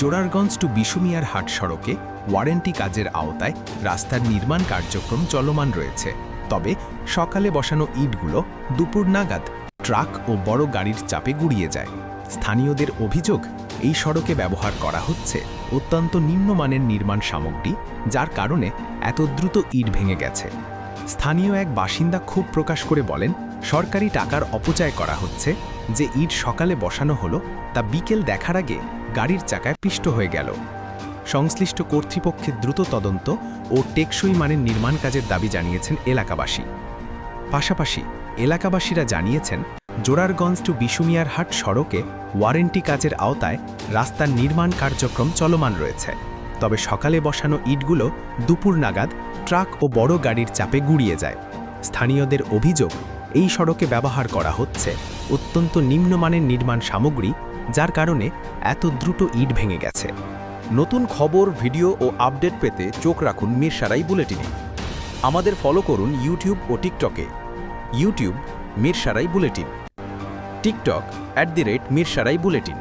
Zorarganj two বিশুমিয়ার হাট সড়কে warranty কাজের আওতায় রাস্তার নির্মাণ কার্যক্রম চলমান রয়েছে। তবে সকালে বসানো ইটগুলো দুপুর নাগাদ ট্রাক ও বড় গাড়ির চাপে গুড়িয়ে যায়। স্থানীয়দের অভিযোগ, এই সড়কে ব্যবহার করা হচ্ছে অত্যন্ত নিম্নমানের নির্মাণ সামগ্রী, যার কারণে এত দ্রুত ইট ভেঙে গেছে। স্থানীয় এক বাসিন্দা ক্ষোভ প্রকাশ করে বলেন, সরকারি টাকার অপচয় করা হচ্ছে, যে ইট সকালে বসানো হলো, তা বিকেল দেখার আগে গাড়ির চাকায় পিষ্ট হয়ে গেল। সংশ্লিষ্ট কর্তৃপক্ষের দ্রুত তদন্ত ও টেকসই মানের নির্মাণ কাজের দাবি জানিয়েছেন এলাকাবাসী। পাশাপাশি এলাকাবাসীরা জানিয়েছেন, জোরারগঞ্জ টু বিশুমিয়ার হাট সড়কে ওয়ারেন্টি কাজের আওতায় রাস্তার নির্মাণ কার্যক্রম চলমান রয়েছে। তবে সকালে বসানো ইটগুলো দুপুর নাগাদ ট্রাক ও বড় গাড়ির চাপে গুড়িয়ে যায়। স্থানীয়দের অভিযোগ, এই সড়কে ব্যবহার করা হচ্ছে অত্যন্ত নিম্নমানের নির্মাণ সামগ্রী, যার কারণে এত দ্রুত ইট ভেঙে গেছে। নতুন খবর, ভিডিও ও আপডেট পেতে চোখ রাখুন মিরসারাই বুলেটিনে। আমাদের ফলো করুন ইউটিউব ও টিকটকে। YouTube Mirsarai bulletin. TikTok at the rate Mirsarai bulletin.